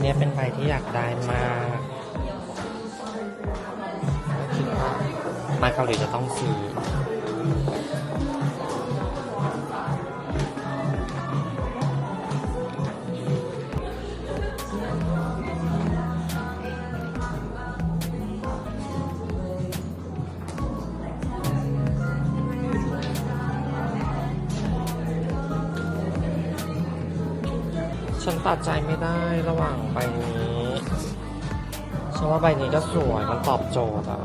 เนี้เป็นใบที่อยากได้มากคิดว่ามาเกาหลีจะต้องซื้อ ฉันตัดใจไม่ได้ระหว่างใบนี้ ฉันว่าใบนี้ก็สวย มันตอบโจทย์อะ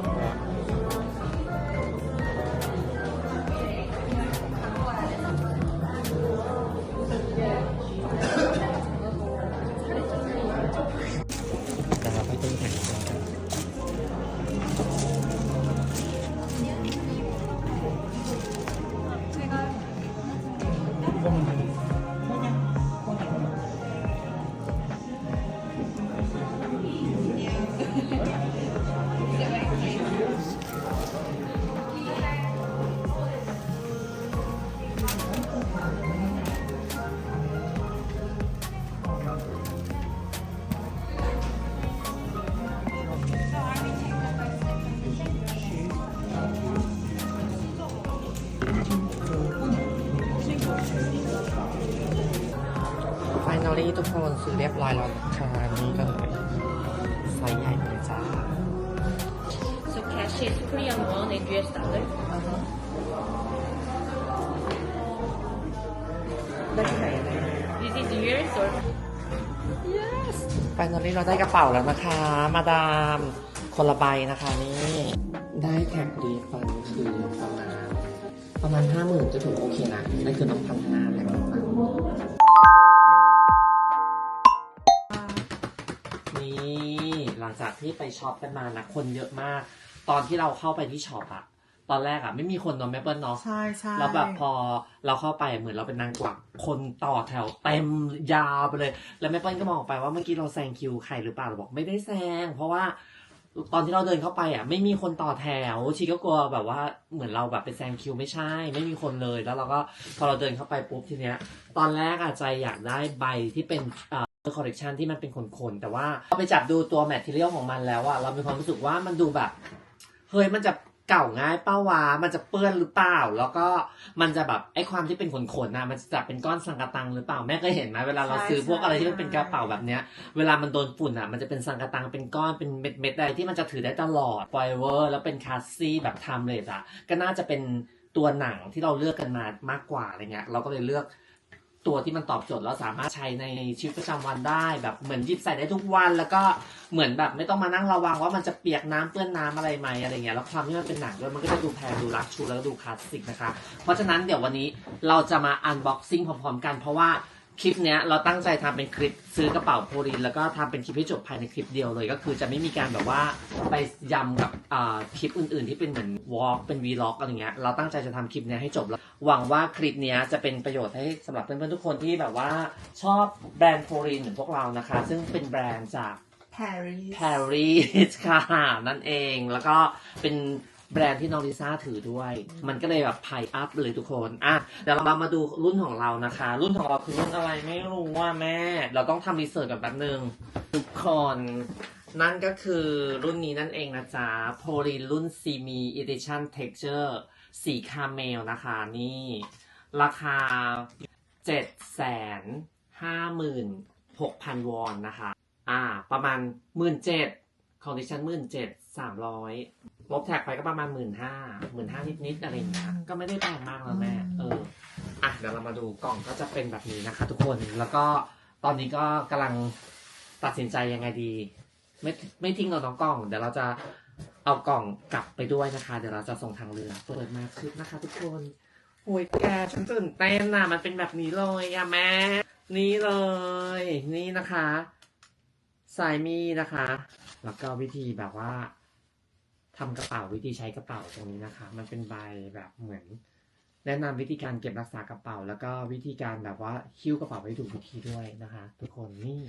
นอลี่ทุกคนซื้อเรียบร้อยแล้วนะคะนี่เลยไซส์ใหญ่เลยจ้า So cash is Korean won and US dollar. This is yours or ไฟนอลี่เราได้กระเป๋าแล้วนะคะ มาดามคนละใบนะคะนี่ ได้แท็กรีฟันคือประมาณประมาณห้าหมื่นจะถูกโอเคนะนั่นคือน้องพันห้าแท็ก ลังจากที่ไปช็อปกันมานะคนเยอะมาก ตอนที่เราเข้าไปที่ช็อปอะตอนแรกอะไม่มีคนเนอะแม่เปิ้ลเนาะใช่ใช่แล้วแบบพอเราเข้าไปเหมือนเราเป็นนางกวักคนต่อแถวเต็มยาวไปเลย แล้วแม่เปิ้ลก็มองไปว่าเมื่อกี้เราแซงคิวใครหรือเปล่าเราบอกไม่ได้แซงเพราะว่าตอนที่เราเดินเข้าไปอะ ไม่มีคนต่อแถวชีก็กลัวแบบว่าเหมือนเราแบบไปแซงคิวไม่ใช่ ไม่มีคนเลยแล้วเราก็พอเราเดินเข้าไปปุ๊บทีเนี้ย ตอนแรกอะใจอยากได้ใบที่เป็นเอ่อ คอลเลกชันที่มันเป็นขนๆ แต่ว่าพอไปจับดูตัวแมทเทียลของมันแล้วอะเรามีความรู้สึกว่ามันดูแบบเฮ้ยมันจะเก่าง่ายเป้าวา มันจะเปื้อนหรือเปล่า แล้วก็มันจะแบบไอ้ความที่เป็นขนๆนะมันจะจับเป็นก้อนสังกะตังหรือเปล่า แม่เคยเห็นไหมเวลาเราซื้อพวกอะไรที่มันเป็นกระเป๋าแบบเนี้ย เวลามันโดนฝุ่นอะ มันจะเป็นสังกะตังเป็นก้อนเป็นเม็ดเม็ดๆอะไรที่มันจะถือได้ตลอดไฟเวอร์แล้วเป็นคาสซี่แบบไทม์เลสอะ ก็น่าจะเป็นตัวหนังที่เราเลือกกันมามากกว่าอะไรเงี้ย เราก็เลยเลือก ตัวที่มันตอบโจทย์แล้วสามารถใช้ในชีวิตประจำวันได้ แบบเหมือนหยิบใส่ได้ทุกวัน แล้วก็เหมือนแบบไม่ต้องมานั่งระวังว่ามันจะเปียกน้ำเปื้อนน้ำอะไรไหมอะไรเงี้ยแล้วความที่มันเป็นหนังด้วยมันก็จะดูแพงดูรักชูแล้วก็ดูคลาสสิกนะคะ เพราะฉะนั้นเดี๋ยววันนี้เราจะมาอันบ็อกซิ่งพร้อมๆกันเพราะว่า คลิปเนี้ยเราตั้งใจทำเป็นคลิปซื้อกระเป๋าโพลินแล้วก็ทำเป็นคลิปให้จบภายในคลิปเดียวเลย ก็คือจะไม่มีการแบบว่าไปยำกับอ่าคลิปอื่น ๆ ที่เป็นเหมือนวอล์กเป็นวีล็อกอะไรเงี้ยเราตั้งใจจะทำคลิปเนี้ยให้จบแล้วหวังว่าคลิปเนี้ยจะเป็นประโยชน์ให้สำหรับเพื่อนๆทุกคนที่แบบว่าชอบแบรนด์โพลินเหมือนพวกเรานะคะ ซึ่งเป็นแบรนด์จากปารีสปารีสค่ะนั่นเองแล้วก็เป็น แบรนด์ที่น้องลิซ่าถือด้วย มันก็เลยแบบไพอัพเลยทุกคนอะเดี๋ยวเรามาดูรุ่นของเรานะคะ รุ่นของเราคือรุ่นอะไรไม่รู้ว่าแม่ เราต้องทำรีเสิร์ชกันแป๊บนึงทุกคนนั่นก็คือรุ่นนี้นั่นเองนะจ๊ะโพลีรุ่น c ีมี Edition Texture สีคาเมลนะคะนี่ ราคาเจ็ดแสนห้าหมื่นหกพันวอนนะคะ อ่า ประมาณหมื่นเจ็ดของดิฉันหมื่นเจ็ดสามร้อย ลบแท็กไปก็ประมาณหมื่นห้าหมื่นห้านิดๆอะไรอย่างเงี้ยก็ไม่ได้แพงมากแล้วแม่เอออะเดี๋ยวเรามาดูกล่องก็จะเป็นแบบนี้นะคะ ทุกคนแล้วก็ตอนนี้ก็กำลังตัดสินใจยังไงดี ไม่ไม่ทิ้งเราน้องกล่อง เดี๋ยวเราจะเอากล่องกลับไปด้วยนะคะ เดี๋ยวเราจะส่งทางเรือเปิดมาคลิปนะคะ ทุกคนโอ้ยแกฉันตื่นเต้นนะมันเป็นแบบนี้เลยอะแม่นี่เลย นี่นะคะ สายมีนะคะ แล้วก็วิธีแบบว่า ทำกระเป๋าวิธีใช้กระเป๋าตรงนี้นะคะ มันเป็นใบแบบเหมือน แนะนำวิธีการเก็บรักษากระเป๋า แล้วก็วิธีการแบบว่าหิ้วกระเป๋าให้ถูกวิธีด้วยนะคะ ทุกคนนี่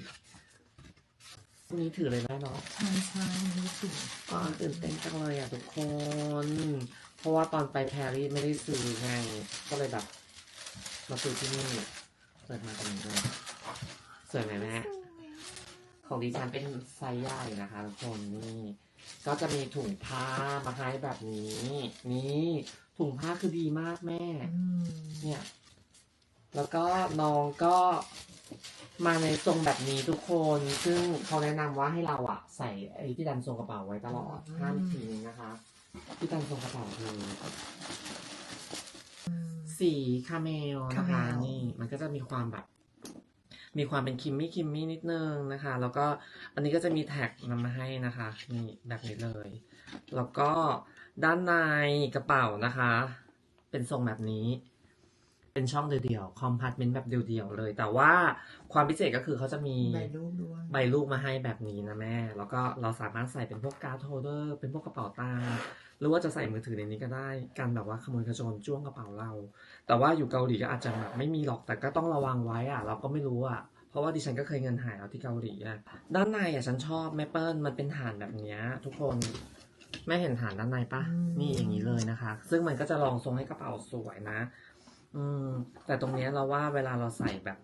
พวกนี้ถือเลยนะเนาะใช่ใช่รู้สึกก็ตื่นเต้นจังเลยอะทุกคน เพราะว่าตอนไปแพรรี่ไม่ได้ซื้อไงก็เลยแบบมาซื้อที่นี่เปิดมาตรงนี้เลยสวยไหมแม่ของดิฉันเป็นไซส์ใหญ่นะคะทุกคนนี่ ก็จะมีถุงผ้ามาให้แบบนี้ นี่ถุงผ้าคือดีมากแม่อืมเนี่ย แล้วก็น้องก็มาในทรงแบบนี้ทุกคน ซึ่งเขาแนะนำว่าให้เราอะใส่ไอ้ที่ดันทรงกระเป๋าไว้ตลอดห้ามทิ้งนะคะ ที่ดันทรงกระเป๋าคืออืมสีคาเมลนะคะคาเมลนี่มันก็จะมีความแบบ มีความเป็นคิมมี่คิมมี่นิดนึงนะคะ แล้วก็อันนี้ก็จะมีแท็กนำมาให้นะคะนี่แบบนี้เลย แล้วก็ด้านในกระเป๋านะคะ เป็นทรงแบบนี้ เป็นช่องเดี่ยวๆ คอมพาร์ตเมนต์แบบเดี่ยวๆ เลย แต่ว่าความพิเศษก็คือเขาจะมีใบรูปด้วยใบลูกมาให้แบบนี้นะแม่ แล้วก็เราสามารถใส่เป็นพวกการ์ดโฮลเดอร์ เป็นพวกกระเป๋าตังค์ หรือว่าจะใส่มือถือในนี้ก็ได้ การแบบว่าขโมยกระโจนจ้วงกระเป๋าเรา แต่ว่าอยู่เกาหลีก็อาจจะแบบไม่มีหรอก แต่ก็ต้องระวังไว้อะเราก็ไม่รู้อะเพราะว่าดิฉันก็เคยเงินหายเอาที่เกาหลีอะด้านในอะฉันชอบแม่เปิ้ลมันเป็นฐานแบบเนี้ยทุกคนแม่เห็นฐานด้านในปะนี่อย่างนี้เลยนะคะ ซึ่งมันก็จะรองทรงให้กระเป๋าสวยนะ อืม แต่ตรงเนี้ยเราว่าเวลาเราใส่แบบ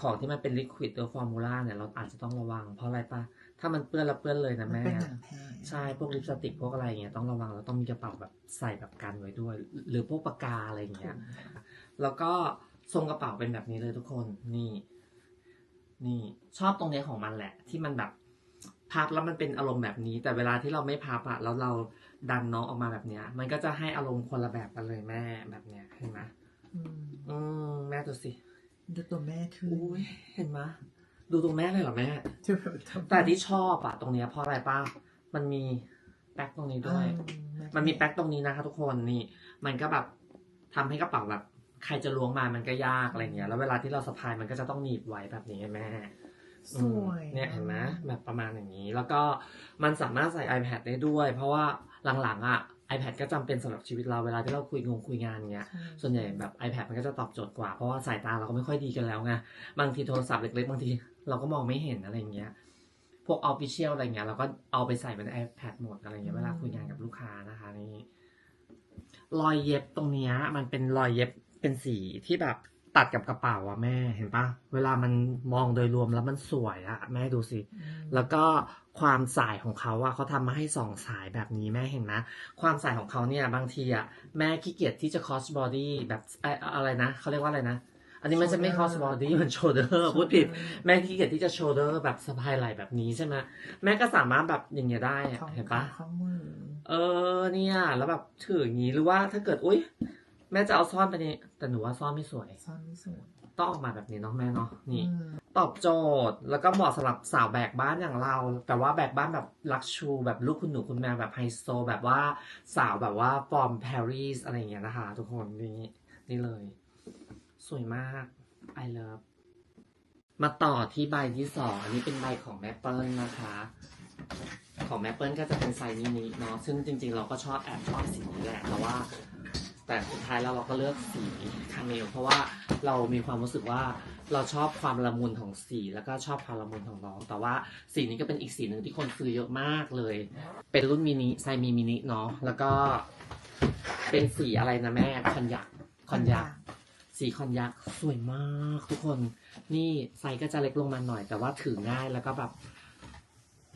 ของที่มันเป็นลิควิดหรือฟอร์มูล่าเนี่ยเราอาจจะต้องระวัง เพราะอะไรปะถ้ามันเปื้อนแล้วเปื้อนเลยนะมันแม่ เป็นหนังแท้ใช่พวกลิปสติกพวกอะไรอย่างเงี้ยต้องระวังแล้วต้องมีกระเป๋าแบบใส่แบบกันไว้ด้วย หรือพวกปากกาอะไรอย่างเงี้ย แล้วก็ทรงกระเป๋าเป็นแบบนี้เลยทุกคนนี่ นี่ชอบตรงเนี้ยของมันแหละ ที่มันแบบพับแล้วมันเป็นอารมณ์แบบนี้ แต่เวลาที่เราไม่พับอะแล้วเราดันน้องออกมาแบบเนี้ย มันก็จะให้อารมณ์คนละแบบกันเลยแม่แบบเนี้ยเห็นไหม อืมอืมแม่ดูสิ ดูตัวแม่คืออุ้ยเห็นไหมดูตรงแม่เลยเหรอแม่จะแบบทำแต่ที่ชอบอะตรงเนี้ยเพราะอะไรป้ามันมีแป๊กตรงนี้ด้วยอืมันมีแป๊กตรงนี้นะคะ ทุกคนนี่ มันก็แบบทำให้กระเป๋าแบบ ใครจะล้วงมามันก็ยากอะไรเงี้ย แล้วเวลาที่เราสะพายมันก็จะต้องหนีบไว้แบบนี้ไงแม่สวยอืมเนี่ยเห็นไหมแบบประมาณอย่างนี้ แล้วก็มันสามารถใส่ iPad ได้ด้วย เพราะว่าหลังๆอะ iPad ก็จำเป็นสำหรับชีวิตเราเวลาที่เราคุยงงคุยงานเงี้ยใช่ส่วนใหญ่แบบ iPad มันก็จะตอบโจทย์กว่า เพราะว่าสายตาเราก็ไม่ค่อยดีกันแล้วไง บางทีโทรศัพท์เล็กๆ บางทีเราก็มองไม่เห็นอะไรอย่างเงี้ย พวก Official อะไรเงี้ยเราก็เอาไปใส่เป็น iPad หมดอะไรเงี้ยเวลาคุยงานกับลูกค้านะคะนี่รอยเย็บตรงเนี้ยมันเป็นรอยเย็บเป็นสีที่แบบ ตัดกับกระเป๋าอะแม่เห็นปะเวลามันมองโดยรวมแล้วมันสวยอะแม่ดูสิอืมแล้วก็ความสายของเขาอะเขาทำมาให้สองสายแบบนี้แม่เห็นไหมความสายของเขาเนี่ยบางทีอะแม่ขี้เกียจที่จะ cross body แบบเอ่ออะไรนะเขาเรียกว่าอะไรนะ อันนี้มันจะไม่ cross body มัน shoulder พูดผิดแม่ขี้เกียจที่จะ shoulder แบบสะพายไหล่แบบนี้ใช่ไหมแม่ก็สามารถแบบอย่างเงี้ยได้อะของเห็นปะของมือเออเนี่ยแล้วแบบถืออย่างนี้หรือว่าถ้าเกิดอุ้ย แม่จะเอาซ่อนไปนี่แต่หนูว่าซ่อนไม่สวย ซ่อนไม่สวย ต้องออกมาแบบนี้เนาะแม่เนาะนี่อืมตอบโจทย์แล้วก็เหมาะสำหรับสาวแบกบ้านอย่างเรา แต่ว่าแบกบ้านแบบลักชูแบบลูกคุณหนูคุณแมวแบบไฮโซ แบบว่าสาวแบบว่าฟอร์มปารีสอะไรอย่างเงี้ยนะคะ ทุกคนนี่นี่เลย สวยมาก I love มาต่อที่ใบที่สองอันนี้เป็นใบของแม่เปิลนะคะ ของแม่เปิลก็จะเป็นไซส์มินิเนาะซึ่งจริงๆ เราก็ชอบแอบชอบสีนี้แหละแต่ว่า แต่สุดท้ายแล้วเราก็เลือกสีคาเมลเพราะว่าเรามีความรู้สึกว่าเราชอบความละมุนของสีแล้วก็ชอบความละมุนของน้อง แต่ว่าสีนี้ก็เป็นอีกสีหนึ่งที่คนซื้อเยอะมากเลย เป็นรุ่นมินิไซมีมินิเนาะแล้วก็เป็นสีอะไรนะแม่คอนยักคอนยักสีคอนยักสวยมากทุกคน นี่ไซก็จะเล็กลงมาหน่อย แต่ว่าถือง่ายแล้วก็แบบ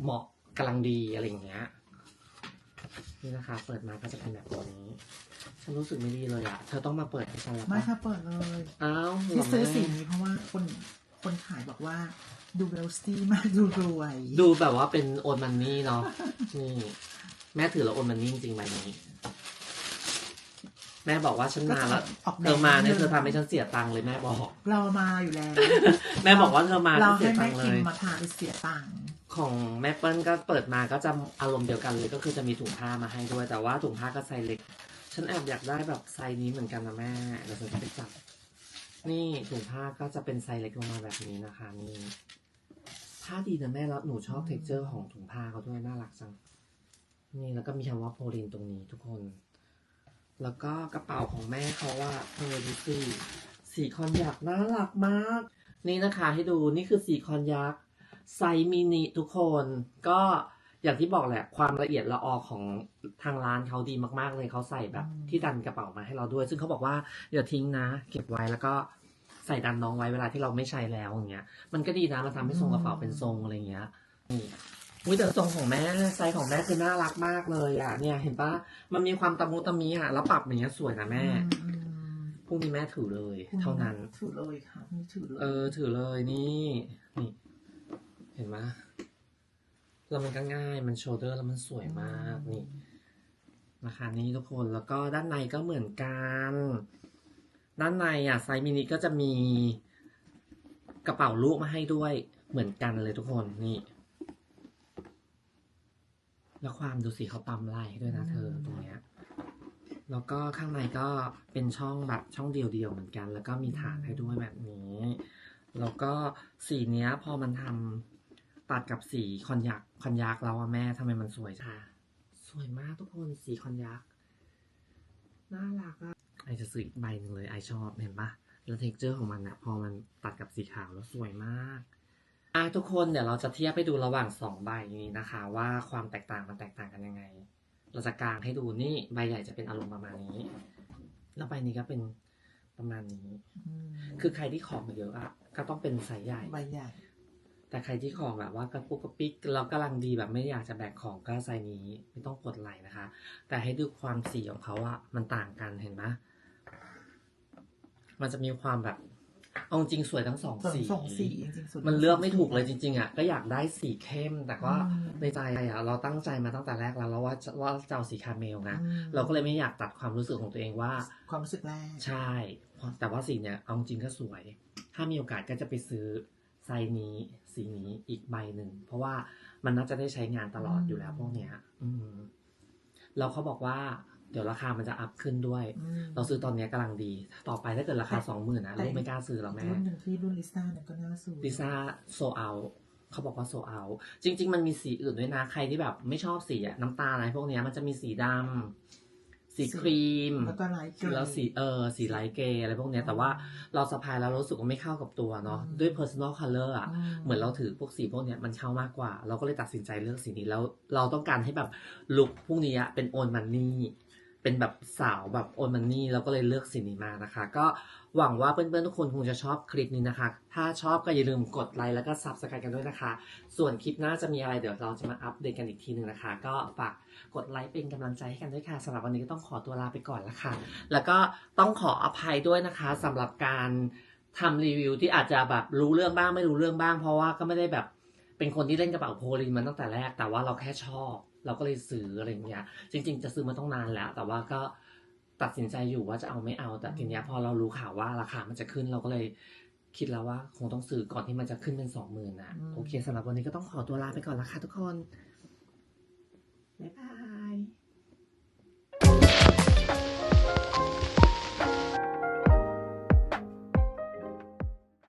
เหมาะกำลังดีอะไรอย่างเงี้ย นี่นะคะ เปิดมาก็จะเป็นแบบนี้ ฉันรู้สึกไม่ดีเลยอะเธอต้องมาเปิดให้ฉันแล้วไม่ปะค่ะเปิดเลยอ้าวเหรที่ซื้อแม่สีนี้เพราะว่าคนคนขายบอกว่าดูเวลซี่มากดูรวยดูแบบว่าเป็นโอนมันนี่เนาะ นี่ แม่ถือแล้วโอนมันนี่จริงๆใบนี้ แม่บอกว่าฉันมาแล้วออกเธอมาเนี่ยเธอทำให้ฉันเสียตังค์เลยแม่บอก เรามาอยู่แล้ว แม่บอกว่าเธอมาเราฉันเสีให้ยตัแม่งค์เลคิมย มาทาไปเสียตังค์ของแม่เปิ้ลก็เปิดมาก็จะอารมณ์เดียวกันเลยก็คือจะมีถุงผ้ามาให้ด้วย แต่ว่าถุงผ้าก็ไซส์เล็ก ฉันแอบอยากได้แบบไซส์นี้เหมือนกันนะแม่เดี๋ยวฉันจะไปจับนี่ถุงผ้าก็จะเป็นไซส์เล็กลงมาแบบนี้นะคะนี่ผ้าดีนะแม่แล้วหนูชอบเท็กเจอร์ของถุงผ้าเขาด้วยน่ารักจังนี่แล้วก็มีคำว่าโพลินตรงนี้ทุกคน แล้วก็กระเป๋าของแม่เขาว่าเออดูสิสีคอนยักษ์น่ารักมาก นี่นะคะให้ดูนี่คือสีคอนยักษ์ไซมินิทุกคน ก็อย่างที่บอกแหละ ความละเอียดละออของทางร้านเขาดีมากๆเลยเขาใส่แบบที่ดันกระเป๋ามาให้เราด้วย ซึ่งเขาบอกว่าอย่าทิ้งนะ เก็บไว้แล้วก็ใส่ดันน้องไว้เวลาที่เราไม่ใช้แล้วอย่างเงี้ย มันก็ดีนะมันทำให้ทรงกระเป๋าเป็นทรงอะไรเงี้ยนี่ อุ้ยแต่ทรงของแม่ไซส์ของแม่คือน่ารักมากเลยอะเนี่ยเห็นปะมันมีความตะมุตะมีอะแล้วปรับอย่างเงี้ยสวยนะแม่อืมอืมพรุ่งนี้แม่ถือเลย เท่านั้น ถือเลยค่ะนี่ถือเลยเออ ถือเลยนี่นี่ เห็นไหมแล้วมันก็ง่ายมันโชเดอร์แล้วมันสวยมากนี่นะคะนี่ทุกคนแล้วก็ด้านในก็เหมือนกัน ด้านในอะไซส์มินิก็จะมีกระเป๋าลูกมาให้ด้วยเหมือนกันเลยทุกคนนี่ แล้วความดูสิเขาปั๊มไหล่ให้ด้วยนะเธอตรงเนี้ยแล้วก็ข้างในก็เป็นช่องแบบช่องเดียวๆเหมือนกัน แล้วก็มีฐานให้ด้วยแบบนี้ แล้วก็สีเนี้ยพอมันทำตัดกับสีคอนยักคอนยักแล้วอะแม่ทำไมมันสวยจ้าสวยมากทุกคนสีคอนยักน่ารักอะไอจะซื้ออีกใบหนึ่งเลยไอชอบเห็นปะแล้วเท็กเจอร์ของมันอะพอมันตัดกับสีขาวแล้วสวยมาก อะทุกคนเดี๋ยวเราจะเทียบไปดูระหว่างสองใบนี้นะคะ ว่าความแตกต่างมันแตกต่างกันยังไง เราจะกางให้ดูนี่ใบใหญ่จะเป็นอารมณ์ประมาณนี้ แล้วใบนี้ก็เป็นประมาณนี้มคือใครที่ของเยอะอะก็ต้องเป็นไซส์ใหญ่ ใบใหญ่ แต่ใครที่ของแบบว่ากระปุกกระปิกแล้วกำลังดีแบบไม่อยากจะแบกของก็ไซส์นี้ ไม่ต้องกดไหลนะคะ แต่ให้ดูความสีของเขาอะมันต่างกันเห็นไหมมันจะมีความแบบ เอาจริงสวยทั้งสองส่วนสีสองสีจริงๆส่วนมันเลือกไม่ถูกเลยจริงๆอะก็อยากได้สีเข้ม แต่ว่าอืมในใจอะเราตั้งใจมาตั้งแต่แรกแล้วแล้วว่าจะว่าจะเอาสีคาราเมลนะอืมเราก็เลยไม่อยากตัดความรู้สึกของตัวเองว่า ความรู้สึกแรกใช่ แต่ว่าสีเนี่ยเอาจริงก็สวย ถ้ามีโอกาสก็จะไปซื้อไซส์นี้สีนี้อีกใบหนึ่ง เพราะว่ามันน่าจะได้ใช้งานตลอดอยู่แล้วพวกเนี้ย อืมแล้วเขาบอกว่า เดี๋ยวราคามันจะอัพขึ้นด้วยอืมเราซื้อตอนเนี้ยกำลังดี ต่อไปถ้าเกิดราคาสองหมื่นนะแต่ลูกไม่กล้าซื้อแล้วแม่รุ่นหนึ่งที่รุ่นลิซ่าเนี่ยก็น่าซื้อลิซ่าโซเอาเขาบอกว่าโซเอาจริง ๆ มันมีสีอื่นด้วยนะ ใครที่แบบไม่ชอบสีอะน้ำตาลอะไรพวกเนี้ยมันจะมีสีดำสีครีมแล้วก็ไลท์เกรย์แล้วสีเออสีไลท์เกย์อะไรพวกเนี้ยแต่ว่าเราสะพายแล้วเรารู้สึกว่าไม่เข้ากับตัวเนาะอืมด้วย personal color อะอืมเหมือนเราถือพวกสีพวกเนี้ยมันเข้ามากกว่า เราก็เลยตัดสินใจเลือกสีนี้แล้ว เราต้องการให้แบบลุคพวกนี้อะเป็นโอนมันนี่ เป็นแบบสาวแบบโอนมันนี่เราก็เลยเลือกสีนี้มานะคะ ก็หวังว่าเพื่อนๆทุกคนคงจะชอบคลิปนี้นะคะ ถ้าชอบก็อย่าลืมกดไลค์แล้วก็ subscribe กันด้วยนะคะ ส่วนคลิปหน้าจะมีอะไรเดี๋ยวเราจะมาอัปเดตกันอีกทีหนึ่งนะคะ ก็ฝากกดไลค์เป็นกำลังใจให้กันด้วยค่ะสำหรับวันนี้ก็ต้องขอตัวลาไปก่อนละค่ะ แล้วก็ต้องขออภัยด้วยนะคะสำหรับการทำรีวิวที่อาจจะแบบรู้เรื่องบ้างไม่รู้เรื่องบ้าง เพราะว่าก็ไม่ได้แบบ เป็นคนที่เล่นกระเป๋าโพลีนมาตั้งแต่แรก แต่ว่าเราแค่ชอบ เราก็เลยซื้ออะไรอย่างเงี้ย จริง ๆ จะซื้อมาต้องนานแล้ว แต่ว่าก็ตัดสินใจอยู่ว่าจะเอาไม่เอา แต่ทีเนี้ยพอเรารู้ข่าวว่าราคามันจะขึ้นเราก็เลยคิดแล้วว่าคงต้องซื้อก่อนที่มันจะขึ้นเป็นสองหมื่นนะอืมโอเคสำหรับวันนี้ก็ต้องขอตัวลาไปก่อนละค่ะทุกคน